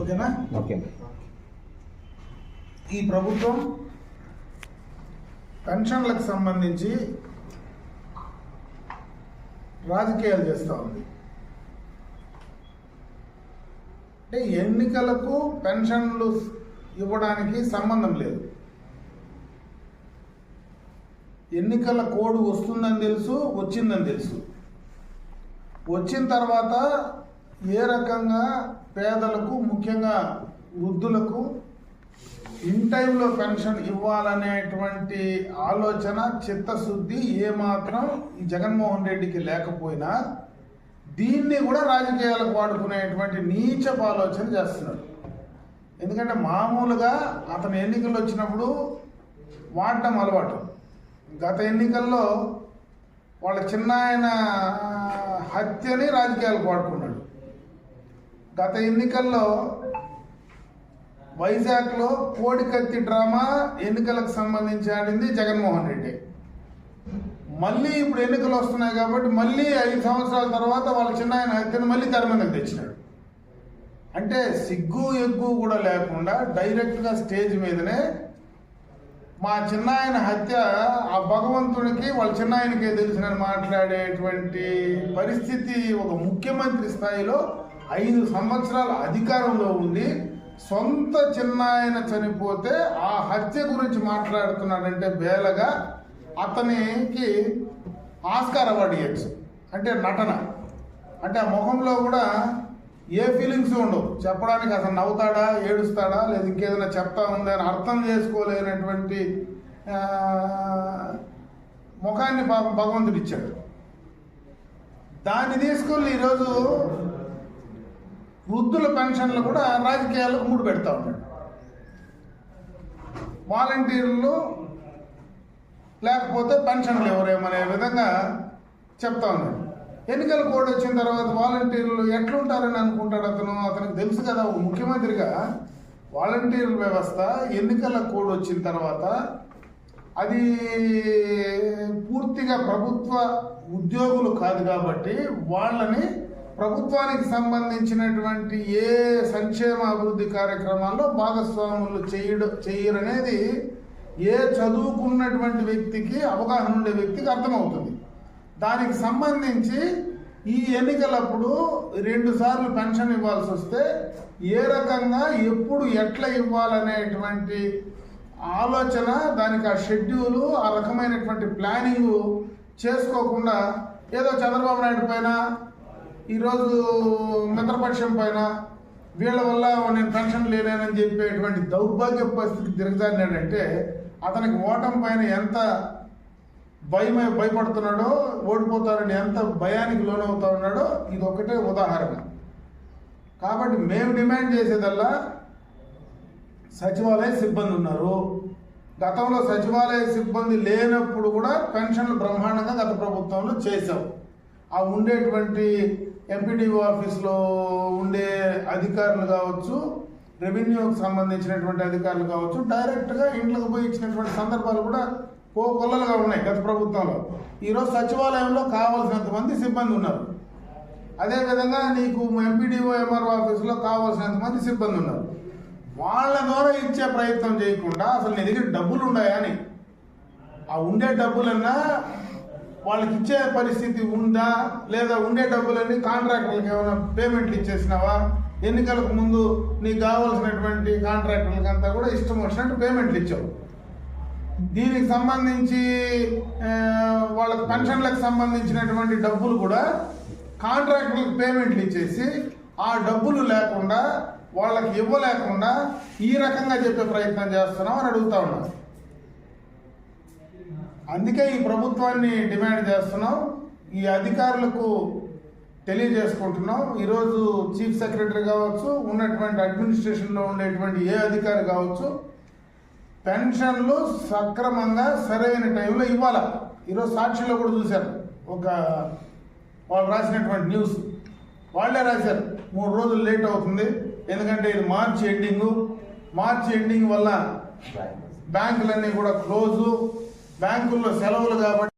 ఓకేనా? ఓకే ఈ ప్రభుత్వం పెన్షన్లకు సంబంధించి రాజకీయాలు చేస్తూ ఉంది. అంటే ఎన్నికలకు పెన్షన్లు ఇవ్వడానికి సంబంధం లేదు. ఎన్నికల కోడ్ వస్తుందని తెలుసు వచ్చిందని తెలుసు. వచ్చిన తర్వాత ఏ రకంగా పేదలకు ముఖ్యంగా వృద్ధులకు ఇన్ టైంలో పెన్షన్ ఇవ్వాలనేటువంటి ఆలోచన చిత్తశుద్ధి ఏమాత్రం ఈ జగన్మోహన్ రెడ్డికి లేకపోయినా దీన్ని కూడా రాజకీయాలకు వాడుకునేటువంటి నీచపు ఆలోచన చేస్తున్నాడు. ఎందుకంటే మామూలుగా అతను ఎన్నికలు వచ్చినప్పుడు వాడటం అలవాటు. గత ఎన్నికల్లో వాళ్ళ చిన్న ఆయన హత్యని రాజకీయాలకు వాడుకున్నాడు. గత ఎన్నికల్లో వైజాగ్లో కోడికత్తి డ్రామా ఎన్నికలకు సంబంధించి ఆడింది జగన్మోహన్ రెడ్డి. మళ్ళీ ఇప్పుడు ఎన్నికలు వస్తున్నాయి కాబట్టి మళ్ళీ ఐదు సంవత్సరాల తర్వాత వాళ్ళ చిన్న ఆయన హత్యను మళ్ళీ తెర మీదకి తెచ్చినాడు. అంటే సిగ్గు ఎగ్గు కూడా లేకుండా డైరెక్ట్గా స్టేజ్ మీదనే మా చిన్నాయన హత్య ఆ భగవంతుడికి వాళ్ళ చిన్నాయనకే తెలిసిన మాట్లాడేటువంటి పరిస్థితి ఒక ముఖ్యమంత్రి స్థాయిలో ఐదు సంవత్సరాల అధికారంలో ఉండి సొంత చిన్నాయన చనిపోతే ఆ హత్య గురించి మాట్లాడుతున్నాడంటే బేలగా అతనికి ఆస్కార్ అవార్డు ఇవ్వచ్చు. అంటే నటన. అంటే ఆ ముఖంలో కూడా ఏ ఫీలింగ్స్ ఉండవు. చెప్పడానికి అసలు నవ్వుతాడా ఏడుస్తాడా లేదా ఇంకేదైనా చెప్తా ఉందా అని అర్థం చేసుకోలేనటువంటి ముఖాన్ని భగవంతుడు ఇచ్చాడు. దాన్ని తీసుకొని ఈరోజు వృద్ధుల పెన్షన్లు కూడా రాజకీయాలకు మూడు పెడతా ఉన్నాడు. వాలంటీర్లు లేకపోతే పెన్షన్లు ఎవరేమనే విధంగా చెప్తా ఉన్నాడు. ఎన్నికల కోడ్ వచ్చిన తర్వాత వాలంటీర్లు ఎట్లుంటారని అనుకుంటాడు అతను? అతనికి తెలుసు కదా ఒక ముఖ్యమంత్రిగా. వాలంటీర్ వ్యవస్థ ఎన్నికల కోడ్ వచ్చిన తర్వాత అది పూర్తిగా ప్రభుత్వ ఉద్యోగులు కాదు కాబట్టి వాళ్ళని ప్రభుత్వానికి సంబంధించినటువంటి ఏ సంక్షేమ అభివృద్ధి కార్యక్రమాల్లో భాగస్వాములు చేయడం చేయరనేది ఏ చదువుకున్నటువంటి వ్యక్తికి అవగాహన ఉండే వ్యక్తికి అర్థమవుతుంది. దానికి సంబంధించి ఈ ఎన్నికలప్పుడు రెండు సార్లు పెన్షన్ ఇవ్వాల్సి వస్తే ఏ రకంగా ఎప్పుడు ఎట్లా ఇవ్వాలనేటువంటి ఆలోచన దానికి ఆ షెడ్యూలు ఆ రకమైనటువంటి ప్లానింగ్ చేసుకోకుండా ఏదో చంద్రబాబు నాయుడు పైన ఈరోజు మిత్రపక్షం పైన వీళ్ళ వల్ల నేను పెన్షన్ లేనని చెప్పేటువంటి దౌర్భాగ్య పరిస్థితి దిగజారినాడంటే అతనికి ఓటం పైన ఎంత భయం భయపడుతున్నాడో ఓడిపోతారని ఎంత భయానికి లోనవుతా ఉన్నాడో ఇది ఒకటే ఉదాహరణ. కాబట్టి మేము డిమాండ్ చేసేదల్లా సచివాలయ సిబ్బంది ఉన్నారు. గతంలో సచివాలయ సిబ్బంది లేనప్పుడు కూడా పెన్షన్లు బ్రహ్మాండంగా గత ప్రభుత్వంలో చేశాం. ఆ ఉండేటువంటి ఎంపీడీఓ ఆఫీస్లో ఉండే అధికారులు కావచ్చు రెవెన్యూకి సంబంధించినటువంటి అధికారులు కావచ్చు డైరెక్ట్గా ఇంట్లోకి పోయి ఇచ్చినటువంటి సందర్భాలు కూడా కో కొల్లలుగా ఉన్నాయి గత ప్రభుత్వంలో. ఈరోజు సచివాలయంలో కావాల్సినంత మంది సిబ్బంది ఉన్నారు. అదేవిధంగా నీకు ఎంపీడీఓ ఎంఆర్ఓ ఆఫీసులో కావాల్సినంత మంది సిబ్బంది ఉన్నారు. వాళ్ళ ద్వారా ఇచ్చే ప్రయత్నం చేయకుండా అసలు నీ దగ్గర డబ్బులు ఉన్నాయా అని. ఆ ఉండే డబ్బులన్నా వాళ్ళకి ఇచ్చే పరిస్థితి ఉందా? లేదా ఉండే డబ్బులన్నీ కాంట్రాక్టర్లకు ఏమైనా పేమెంట్లు ఇచ్చేసినావా? ఎన్నికలకు ముందు నీకు కావాల్సినటువంటి కాంట్రాక్టర్లకు అంతా కూడా ఇష్టం వచ్చినట్టు పేమెంట్లు ఇచ్చావు. దీనికి సంబంధించి వాళ్ళ పెన్షన్లకు సంబంధించినటువంటి డబ్బులు కూడా కాంట్రాక్టర్లకు పేమెంట్లు ఇచ్చేసి ఆ డబ్బులు లేకుండా వాళ్ళకి ఇవ్వలేకుండా ఈ రకంగా చెప్పే ప్రయత్నం చేస్తున్నాం అని అడుగుతా ఉన్నాం. అందుకే ఈ ప్రభుత్వాన్ని డిమాండ్ చేస్తున్నాం. ఈ అధికారులకు తెలియజేసుకుంటున్నాం. ఈరోజు చీఫ్ సెక్రటరీ కావచ్చు ఉన్నటువంటి అడ్మినిస్ట్రేషన్లో ఉండేటువంటి ఏ అధికారి కావచ్చు పెన్షన్లు సక్రమంగా సరైన టైంలో ఇవ్వాలా. ఈరోజు సాక్షిలో కూడా చూశారు ఒక వాళ్ళు రాసినటువంటి న్యూస్. వాళ్ళే రాశారు. మూడు రోజులు లేట్ అవుతుంది. ఎందుకంటే ఇది మార్చి ఎండింగు. మార్చి ఎండింగ్ వల్ల బ్యాంకులన్నీ కూడా క్లోజు. బ్యాంకుల్లో సెలవులు కాబట్టి